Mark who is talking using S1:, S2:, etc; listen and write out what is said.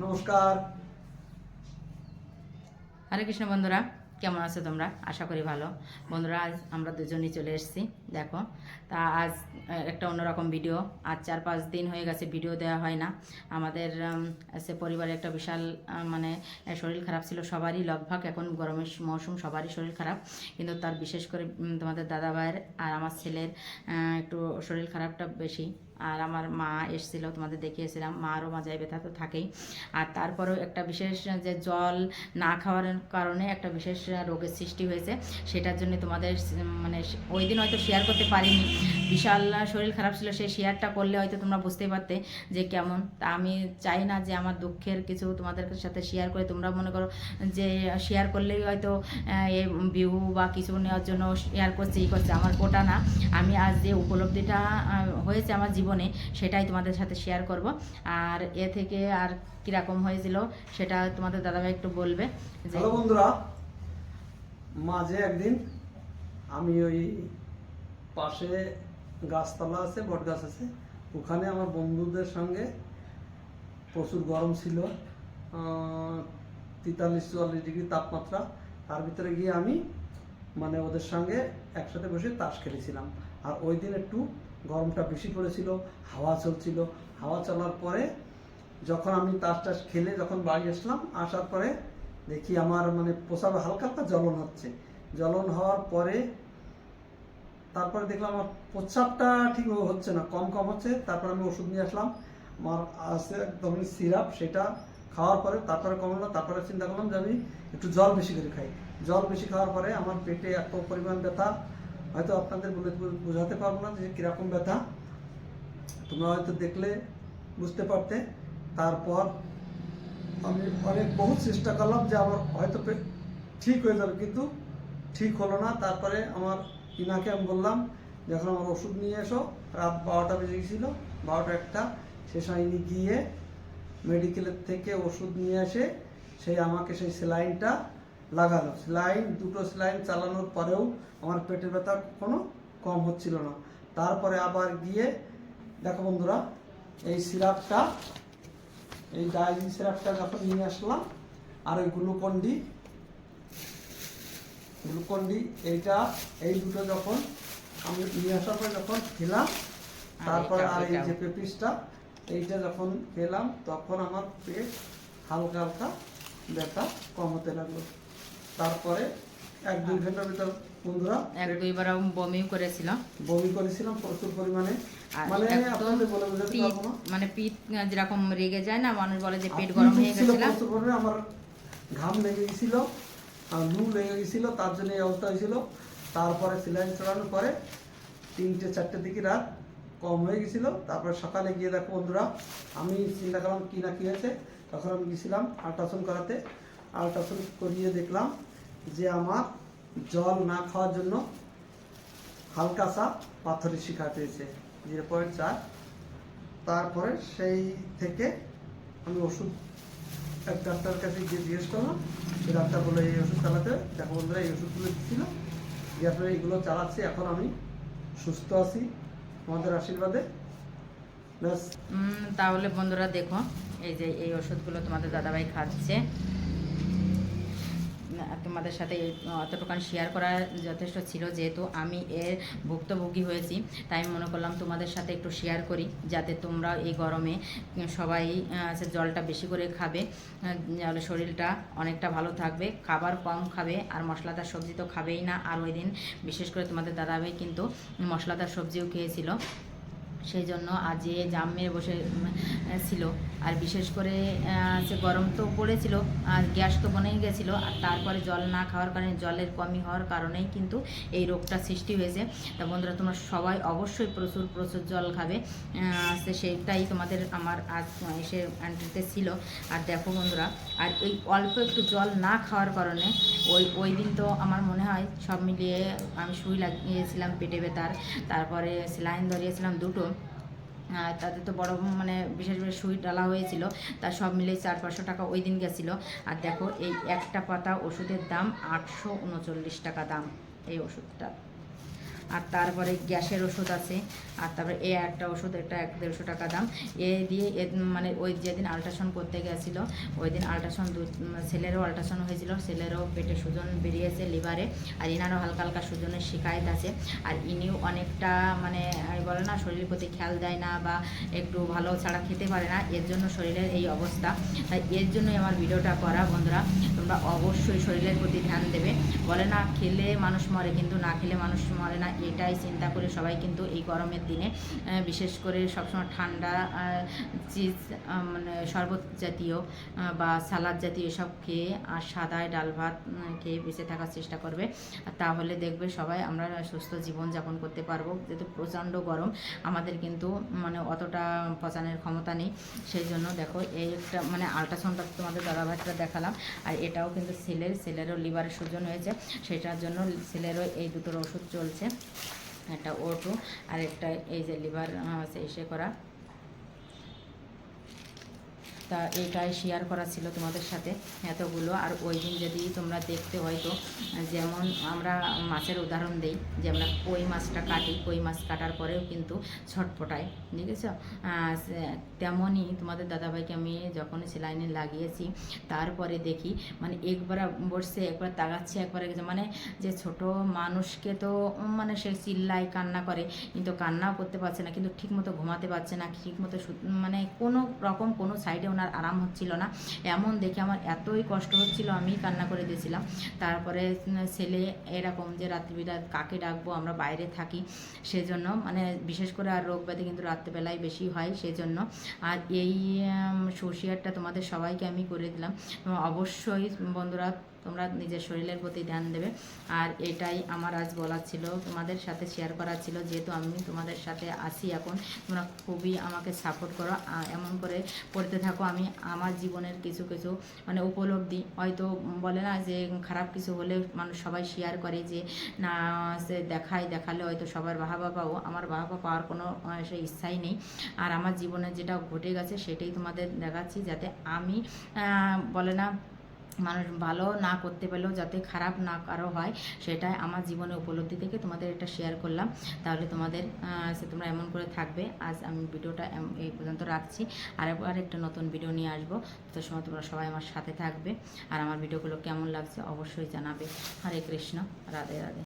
S1: নমস্কার।
S2: হরে কৃষ্ণ বন্ধুরা, কেমন আছো তোমরা? আশা করি ভালো। বন্ধুরা, আজ আমরা দুজনই চলে এসেছি, দেখো। তা আজ একটা অন্যরকম ভিডিও। আজ চার পাঁচ দিন হয়ে গেছে ভিডিও দেওয়া হয় না। আমাদের সে পরিবারে একটা বিশাল মানে শরীর খারাপ ছিল। সবারই লগভাগ এখন গরমের মৌসুম, সবারই শরীর খারাপ। কিন্তু তার বিশেষ করে তোমাদের দাদা ভাইয়ের আর আমার ছেলের একটু শরীর খারাপটা বেশি। আর আমার মা এসেছিল, তোমাদের দেখিয়েছিলাম, মারও মাজায় ব্যথা তো থাকেই। আর তারপরেও একটা বিশেষ, যে জল না খাওয়ার কারণে একটা বিশেষ রোগের সৃষ্টি হয়েছে। সেটার জন্য তোমাদের মানে ওই দিন হয়তো শেয়ার করতে পারিনি। বিশাল শরীর খারাপ ছিল, সেই শেয়ারটা করলে হয়তো তোমরা বুঝতেই পারতে যে কেমন। তা আমি চাই না যে আমার দুঃখের কিছু তোমাদের সাথে শেয়ার করে, তোমরা মনে করো যে শেয়ার করলেই হয়তো এই ভিউ বা কিছু নেওয়ার জন্য শেয়ার করছে, ই করছে, আমার কোটা না। আমি আজ যে উপলব্ধিটা হয়েছে আমার জীবনে সেটাই তোমাদের সাথে শেয়ার করব। আর এ থেকে আর কীরকম হয়েছিল সেটা তোমাদের দাদাভাই একটু বলবে
S1: হ্যালো বন্ধুরা, মাঝে একদিন আমি ওই পাশে গাছতলা আছে বট গাছ আছে, ওখানে আমার বন্ধুদের সঙ্গে প্রচুর গরম ছিল তেতাল্লিশ, চুয়াল্লিশ ডিগ্রি তাপমাত্রা। তার ভিতরে গিয়ে আমি মানে ওদের সঙ্গে একসাথে বসে তাস খেলেছিলাম। আর ওই দিন একটু গরমটা বেশি পড়েছিল, হাওয়া চলছিল। হাওয়া চলার পরে যখন আমি তাস টাস খেলে যখন বাড়ি আসলাম, আসার পরে দেখি আমার মানে প্রসাব হালকা হালকা জ্বলন হচ্ছে। জ্বলন হওয়ার পরে তারপরে দেখলাম আমার প্রস্রাবটা ঠিক হচ্ছে না, কম কম হচ্ছে। তারপর আমি ওষুধ নিয়ে আসলাম। আমার আছে একদম সিরাপ, সেটা খাওয়ার পরে তারপরে কমলো। তারপরে চিন্তা করলাম যে আমি একটু জল বেশি করে খাই। জল বেশি খাওয়ার পরে আমার পেটে এত পরিমাণ ব্যথা হয়তো আপনাদের বলে বোঝাতে পারব না যে কীরকম ব্যথা। তোমরা হয়তো দেখলে, বুঝতে পারতে। তারপর আমি অনেক বহু চেষ্টা করলাম যে আমার হয়তো ঠিক হয়ে যাবে, কিন্তু ঠিক হলো না। তারপরে আমার ইনাকে আমি বললাম যখন আমার ওষুধ নিয়ে এসো। রাত বারোটা বেজে গেছিল। বারোটা একটা। সে সময় গিয়ে মেডিকেলের থেকে ওষুধ নিয়ে এসে সেই আমাকে সেই সেলাইনটা লাগালো সেলাইন দুটো সেলাইন চালানোর পরেও আমার পেটের ব্যথা কোনো কম হচ্ছিল না। তারপরে আবার গিয়ে দেখো বন্ধুরা এই সিরাপটা এই ডায়ালিন সিরাপটা যখন নিয়ে আসলাম আর ওই গ্লুকন্ডি গ্লুকন্ডি এইটা এই দুটো যখন আমি নিয়ে আসার পরে যখন খেলাম তারপরে আর এই। যে পেপিসটা এইটা যখন খেলাম তখন আমার পেট হালকা হালকা ব্যথা কম হতে লাগল। তারপরে এক দুই ঘণ্টার ভিতর বন্ধুরা
S2: এক দুইবার বমিও করেছিল
S1: বমি করেছিলাম প্রচুর পরিমাণে। মানে আপনাদের বলে বোঝাতে
S2: পিঠ
S1: পারব না।
S2: মানে পিঠ যেরকম রেগে যায় না মানুষ বলে যে পেট গরম হয়ে গেছিল
S1: প্রচুর পরিমাণে, আমার ঘাম লেগে গেছিল আর লু লেগে গেছিল তার জন্য এই অবস্থা হয়েছিল। তারপরে সিলাইন চড়ানোর পরে তিনটে চারটে দিকে রাত কম হয়ে গেছিল। তারপরে সকালে গিয়ে দেখো বন্ধুরা আমি চিন্তা করলাম কি না কি হয়েছে। তখন আমি গেছিলাম আল্ট্রাসাউন্ড করাতে। আল্ট্রাসাউন্ড করিয়ে দেখলাম যে আমার জল না খাওয়ার জন্য হালকা সা পাথরের শিকার পেয়েছে, জিরো পয়েন্ট চার। তারপরে সেই থেকে আমি ওষুধ এক ডাক্তার কাছে গিয়ে জিজ্ঞেস করলাম সেই ডাক্তার বলে এই ওষুধ চালাতে? দেখো বন্ধুরা, এই ওষুধগুলো দিচ্ছিল। পরে এইগুলো চালাচ্ছি, এখন আমি সুস্থ আছি আমাদের আশীর্বাদে।
S2: তাহলে বন্ধুরা দেখো, এই যে এই ওষুধগুলো তোমাদের দাদাভাই খাচ্ছে। তোমাদের সাথে অতটুকান শেয়ার করা যথেষ্ট ছিল, যেহেতু আমি এর ভুক্তভোগী হয়েছি, তাই মনে করলাম তোমাদের সাথে একটু শেয়ার করি, যাতে তোমরা এই গরমে সবাই জলটা বেশি করে খাবে শরীরটা অনেকটা ভালো থাকবে, খাবার কম খাবে, আর মশলাদার সবজি তো খাবেই না, আর ওই দিন বিশেষ করে তোমাদের দাদাভাই কিন্তু মশলাদার সবজিও খেয়েছিল। সেই জন্য আজ যে জাম মেরে বসে ছিল। আর বিশেষ করে যে গরম তো পড়েছিল, আর গ্যাস তো বনেই গেছিল, আর তারপরে জল না খাওয়ার কারণে, জলের কমি হওয়ার কারণেই কিন্তু এই রোগটা সৃষ্টি হয়েছে। তা বন্ধুরা, তোমরা সবাই অবশ্যই প্রচুর প্রচুর জল খাবে। সেইটাই তোমাদের আমার আজ এসে আন্টিতে ছিল। আর দেখো বন্ধুরা, আর এই অল্প একটু জল না খাওয়ার কারণে, ওই ওই দিন তো আমার মনে হয় সব মিলিয়ে আমি সুই লাগিয়েছিলাম পেটে ব্যথার। তারপরে সেলাইন ধরিয়েছিলাম দুটো। তাতে তো বড় মানে বিশেষ করে সুই ডালা হয়েছিল, তা সব মিলে চার পাঁচশো টাকা ওই দিন গেছিল। আর দেখো এই একটা পাতা ওষুধের দাম আটশো উনচল্লিশ টাকা দাম, এই ওষুধটা। আর তারপরে গ্যাসের ওষুধ আছে, আর তারপরে এ একটা ওষুধ, এটা এক দেড়শো টাকা দাম। এ দিয়ে মানে ওই যেদিন আল্ট্রাসাউন্ড করতে গেছিল ওই দিন আল্ট্রাসাউন্ড ছেলেরও আল্ট্রাসাউন্ড হয়েছিল, ছেলেরও পেটে সুজন বেরিয়েছে লিভারে আর ইনারও হালকা হালকা সুজনের শিকায়ত আছে। আর ইনিও অনেকটা মানে বলে না, শরীরের প্রতি খেয়াল দেয় না বা একটু ভালো ছাড়া খেতে পারে না, এর জন্য শরীরের এই অবস্থা। তাই এর জন্যই আমার ভিডিওটা করা, বন্ধুরা। তোমরা অবশ্যই শরীরের প্রতি ধ্যান দেবে। বলে না, খেলে মানুষ মরে, কিন্তু না খেলে মানুষ মরে না। এটাই চিন্তা করে সবাই কিন্তু এই গরমের দিনে বিশেষ করে সবসময় ঠান্ডা চিজ মানে শরবত জাতীয় বা সালাদ জাতীয় এসব খেয়ে আর সাদায় ডাল ভাত খেয়ে বেঁচে থাকার চেষ্টা করবে। তাহলে দেখবে সবাই আমরা সুস্থ জীবন যাপন করতে পারব। যেহেতু প্রচণ্ড গরম, আমাদের কিন্তু মানে অতটা পচানোর ক্ষমতা নেই। সেই জন্য দেখো, এই একটা মানে আল্ট্রাসাউন্ডটা তোমাদের দাদাভাইটা দেখালাম। আর এটাও কিন্তু ছেলের, ছেলেরও লিভারের সুজন হয়েছে। সেটার জন্য ছেলেরও এই দুটোর ওষুধ চলছে। একটা ওটু আর একটা এই যে লিভার এসে করা। তা এটাই শেয়ার করা ছিল তোমাদের সাথে এতগুলো। আর ওই দিন যদি তোমরা দেখতে হয়তো যেমন আমরা মাছের উদাহরণ দিই, যে আমরা কই মাছটা কাটি, কই মাছ কাটার পরেও কিন্তু ছটফটাই আছে? তেমনই তোমাদের দাদাভাইকে আমি যখন সেলাইনে লাগিয়েছি, তারপরে দেখি মানে একবার বসছে একবার তাকাচ্ছে, একবার মানে যে ছোট মানুষকে তো মানে সে চিল্লায়, কান্না করে, কিন্তু কান্নাও করতে পারছে না, কিন্তু ঠিকমতো ঘুমাতে পারছে না, ঠিকমতো মানে কোনো রকম কোনো সাইডে ওনার আরাম হচ্ছিল না। এমন দেখে আমার এতই কষ্ট হচ্ছিল আমি কান্না করে দিয়েছিলাম। তারপরে ছেলে এরকম যে রাত্রিবেলা কাকে ডাকবো, আমরা বাইরে থাকি, সেজন্য মানে বিশেষ করে আর রোগ ব্যাধি কিন্তু রাত্রেবেলায় বেশি হয়, সেজন্য। আর এই সোশিয়ারটা তোমাদের সবাইকে আমি করে দিলাম। অবশ্যই বন্ধুরা তোমরা নিজের শরীরের প্রতি ধ্যান দেবে। আর এটাই আমার আজ বলার ছিল। তোমাদের সাথে শেয়ার করার ছিল, যেহেতু আমি তোমাদের সাথে আসি এখন। তোমরা খুবই আমাকে সাপোর্ট করো। এমন করে পড়তে থাকো। আমি আমার জীবনের কিছু কিছু মানে উপলব্ধি। হয়তো বলে না যে খারাপ কিছু হলে মানুষ সবাই শেয়ার করে যে, না, সে দেখায়, দেখালে হয়তো সবার বাহাবা পাবো আমার বাহাবা পাওয়ার কোনো সে ইচ্ছাই নেই। আর আমার জীবনে যেটা ঘটে গেছে, সেটাই তোমাদের দেখাচ্ছি। যাতে আমি বলে না মানুষ ভালো না করতে পারলেও যাতে খারাপ না কারও হয়, সেটাই আমার জীবনে উপলব্ধি থেকে তোমাদের এটা শেয়ার করলাম। তাহলে তোমাদের সে তোমরা এমন করে থাকবে। আজ আমি ভিডিওটা এই পর্যন্ত রাখছি। আর একবার একটা নতুন ভিডিও নিয়ে আসব। তো সময় তোমরা সবাই আমার সাথে থাকবে। আর আমার ভিডিওগুলো কেমন লাগছে অবশ্যই জানাবে। হরে কৃষ্ণ, রাধে রাধে।